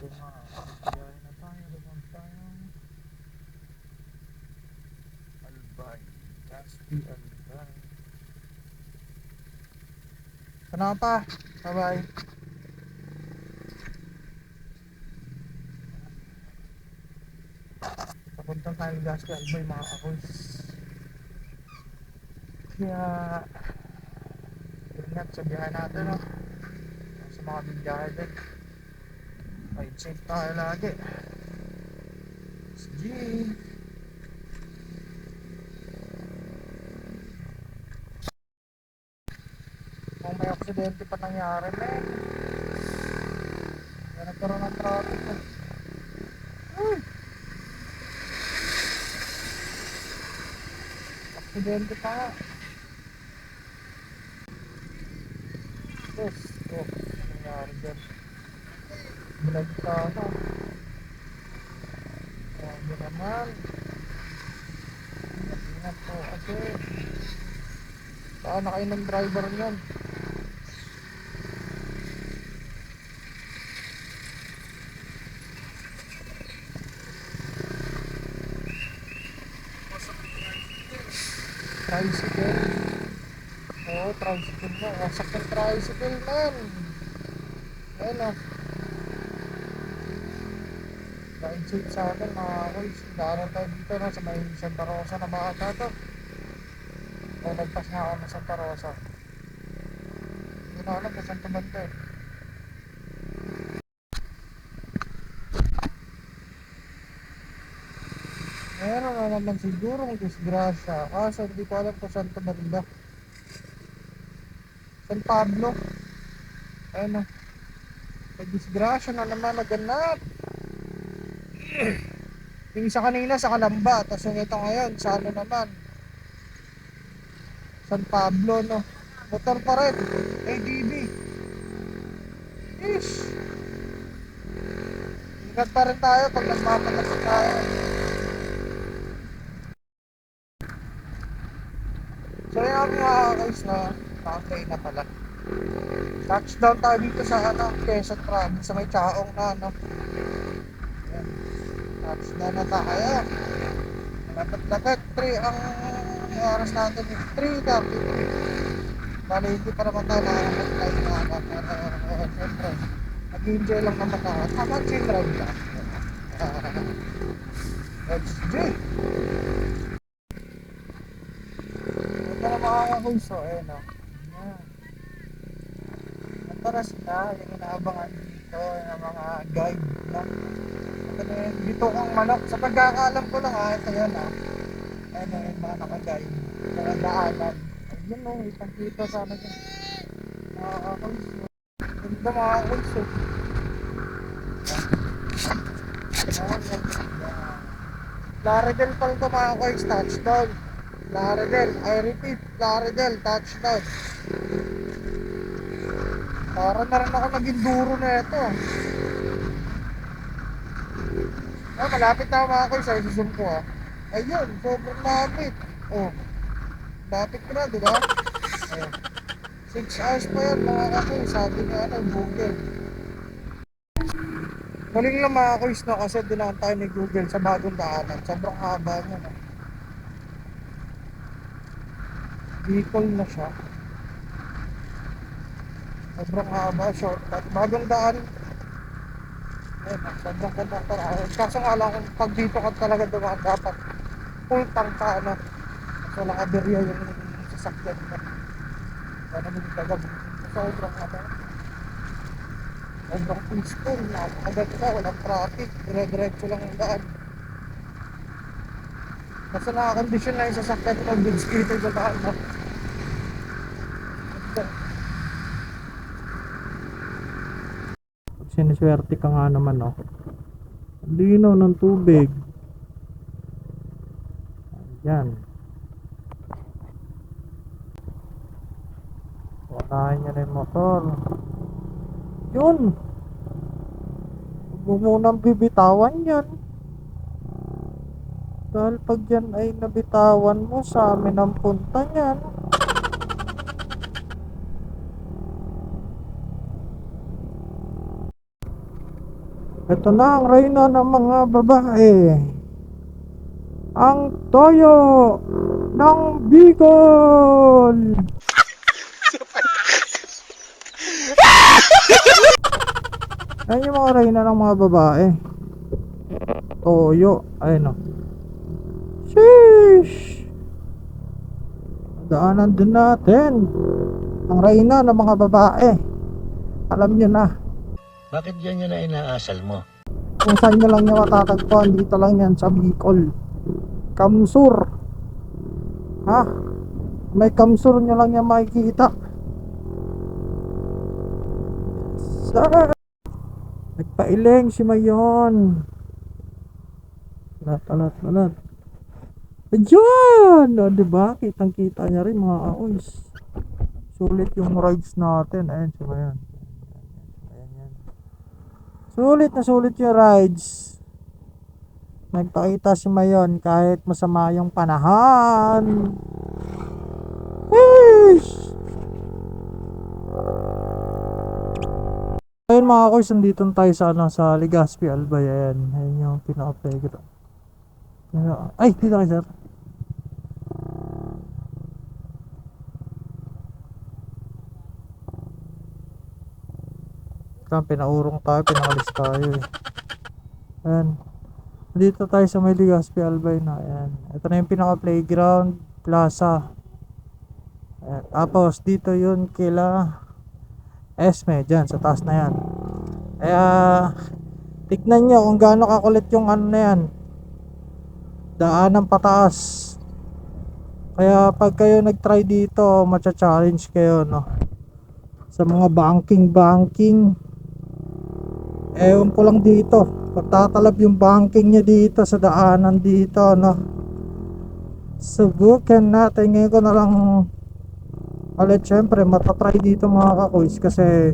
Biyahe na tayo, lumang tayo. Albay. Caspi Albay. Sana pa. Bye-bye. Papuntang tayo ng Gaspi Albay mga kakoys. Kaya ingat sa biyahe natin no? sa mga biyahe din. Ride safe tayo lagi. Sige. Kung may aksidente pa nangyari, men. Kaya nagkaroon ng traffic. eh. Uy! Aksidente pa nga. Yes. Oh, nangyari dyan. Binagtana. Grabe naman. Ingat, ingat po kasi. Saan na kayo ng driver niyan? Tricycle. Oo, tricycle na. Wasak ng tricycle, man. Ayun o. Safe sa atin, mga boys. Daanan tayo dito na sa may Santa Rosa na baka to. O, nagpas na ako ng Santa Rosa. Hindi na alam kung saan tumante. Meron na naman siguro ng disgrasya. Kaso hindi ko alam kung saan tumanda. San Pablo. Ayun o. May disgrasya na naman naganap. Yung isa kanina sa Kalamba, tapos yung ito ngayon, sa ano naman, San Pablo, no? Motor pa rin, ADB. Ish! Ingat pa rin tayo pag nagpapalasok tayo. So yun ang mga guys na naka-play na pala. Touchdown tayo dito sa ano, Quezon Province, sa may Chaong na ano. Ayan. Touchdown na tayo. Dapat-dapat 3 ang oras natin is 3.33. Bali, hindi pa naman tayo nakakapag-live na ako. Pero, uh, siyempre, nag-enjoy lang naman ako. Tama, chill ride lang. Let's G! Ito na mga kakulso, eh, no? Ayan. Ito na yung inaabangan dito, yung mga guide, no? Dito kong manok. Sa pagkakaalam ko lang, ha, ito yun, ha? Ayan, yung mga naka-guide, mga daanan. Ayun, no, isang kita sana dyan. Mga kakulso. Ganda mga kakulso. Laredel pala ito mga kakulso, touchdown. Laredel, I repeat, Laredel, touchdown. Para na rin ako naging duro na ito. Ah, malapit na mga koy sa isusun ko ah. Ayun, sobrang lapit. Oh, lapit ko na, di ba? Ayun. 6 hours pa yan mga kakoy, sabi niya ano, Google. Galing lang mga koy no, kasi dinaan tayo ni Google sa bagong daanan. Sobrang haba niya no. Bicol na siya. Sobrang haba, shortcut. Bagong daan. Ganda pa. Ayun, Kaso nga lang pag dito ka talaga dumaan, dapat full tank ka, ano. Kasi wala aberya yung sasakyan mo. Kaya naman yung tagab. Sobrang haba. Sobrang peaceful. Napakaganda, walang traffic. Dire-diretso lang ang daan. Basta nakakondisyon na yung sasakyan ng big skater sa daan. No? Ganda. Pag siniswerte ka nga naman? Ang linaw ng tubig. Ayan. Unahin niya na yung motor. Yun! Huwag mo munang bibitawan yan. Dahil pag yan ay nabitawan mo, sa amin ang punta niyan. Ito na ang reyna ng mga babae. Ang toyo ng Bicol. Ayan yung mga reyna ng mga babae. Toyo. Ayun o. Sheesh! Daanan din natin. Ang reyna ng mga babae. Alam nyo na. Bakit yan yun na inaasal mo? Kung saan nyo lang nyo matatagpuan, dito lang yan sa Bicol. Kamsur. Ha? May kamsur nyo lang yan makikita. Sir! Nagpailing si Mayon. Alat, alat, alat. Diyan! O, diba? Kitang kita niya rin mga aoys. Sulit yung rides natin. Ayan si Mayon. Ayan, yan. Sulit na sulit yung rides. Nagpakita si Mayon kahit masama yung panahon. Sheesh! Ayun mga koys, nandito na tayo sa, ano, sa Legazpi Albay. Ayan, ayan yung pinaka-playground. Pinaka- Ay, dito kayo sir. Ito, pinaurong tayo, pinakalis tayo eh. Ayan. Dito tayo sa may Legazpi Albay na. Ayan. Ito na yung pinaka playground plaza. Ayan. Tapos dito yun kila Esme dyan sa taas na yan. Kaya tignan nyo kung gaano kakulit yung ano na yan. Daanan pataas. Kaya pag kayo nag-try dito, matcha-challenge kayo no. Sa mga banking banking. Ewan ko lang dito. Pagtatalab yung banking niya dito sa daanan dito, no. Subukan natin. Ngayon ko na lang ulit syempre matatry dito mga kakuis kasi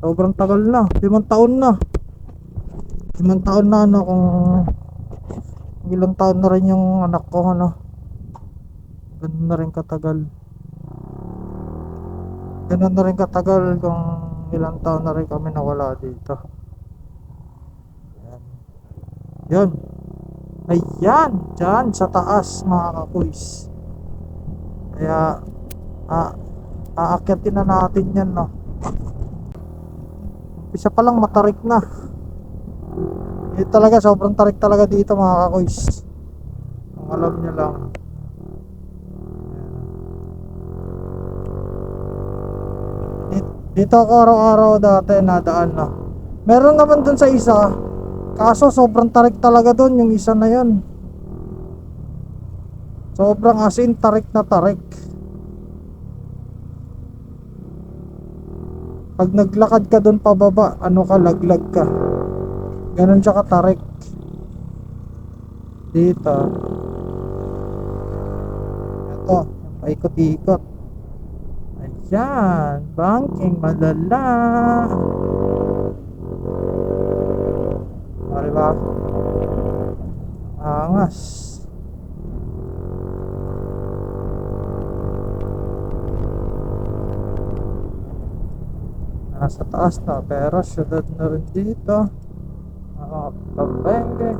sobrang tagal na. Limang taon na. Limang taon na ano kung ilang taon na rin yung anak ko ano. Ganun na rin katagal. Ganun na rin katagal kung ilang taon na rin kami nawala dito. Yan. Ayan, dyan sa taas mga kakuis. Kaya, a aakyatin na natin yan, no. Isa pa lang matarik na. Dito talaga, sobrang tarik talaga dito mga kakuis. Ang alam nyo lang. Di- Dito ako araw-araw dati nadaan na. Meron naman dun sa isa, Kaso sobrang tarik talaga doon yung isa na yon. Sobrang as in tarik na tarik. Pag naglakad ka doon pababa, ano ka, laglag ka. Ganon siya katarik. Dito. Ito, paikot-ikot. Ayan, banking malala. O, diba? Angas. Nasa taas na, pero syudad na rin dito. Mga pambengke.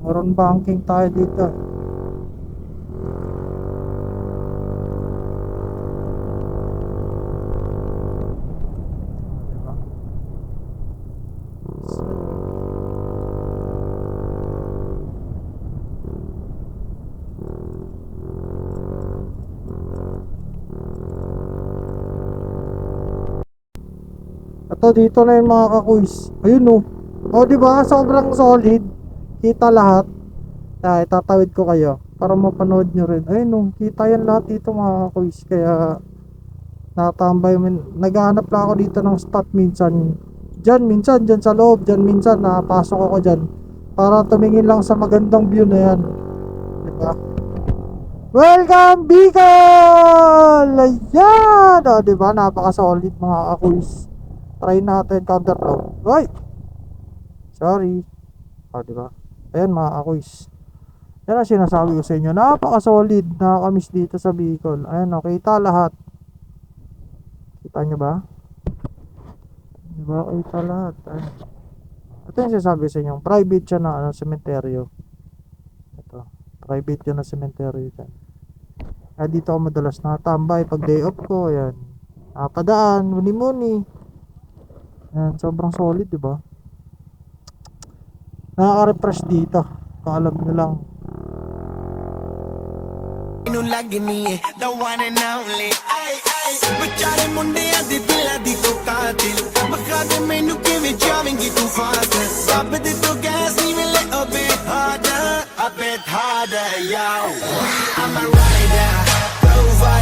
Meron banking tayo dito. Ito dito na yung mga kakuis. Ayun oh. Oh, di ba? Sobrang solid. Kita lahat. Ay, tatawid ko kayo para mapanood nyo rin. Ayun oh, kita yan lahat dito mga kakuis. Kaya natambay naghahanap lang ako dito ng spot minsan Diyan minsan, diyan sa loob, diyan minsan napasok ako diyan para tumingin lang sa magandang view na yan. Diba? Welcome Bicol! Ayan! O, diba? Napaka-solid mga kakuis. Try natin counter flow. Hoy! Sorry. O, diba? Ayan mga kakuis. Yan ang sinasabi ko sa inyo. Napaka-solid. Nakakamiss dito sa Bicol. Ayan o, kita lahat. Kita nyo ba? Di ba? Kita lahat. Ay. Ito yung sinasabi sa inyo. Private siya na ano, sementeryo. Ito. Private yun na sementeryo dyan. Kaya dito ako madalas nakatambay pag day off ko. Ayan. Napadaan. Muni-muni. Ayan, sobrang solid, di ba? Nakaka-refresh dito. Kaalam nyo lang. A bit harder, yo I'm a rider, provider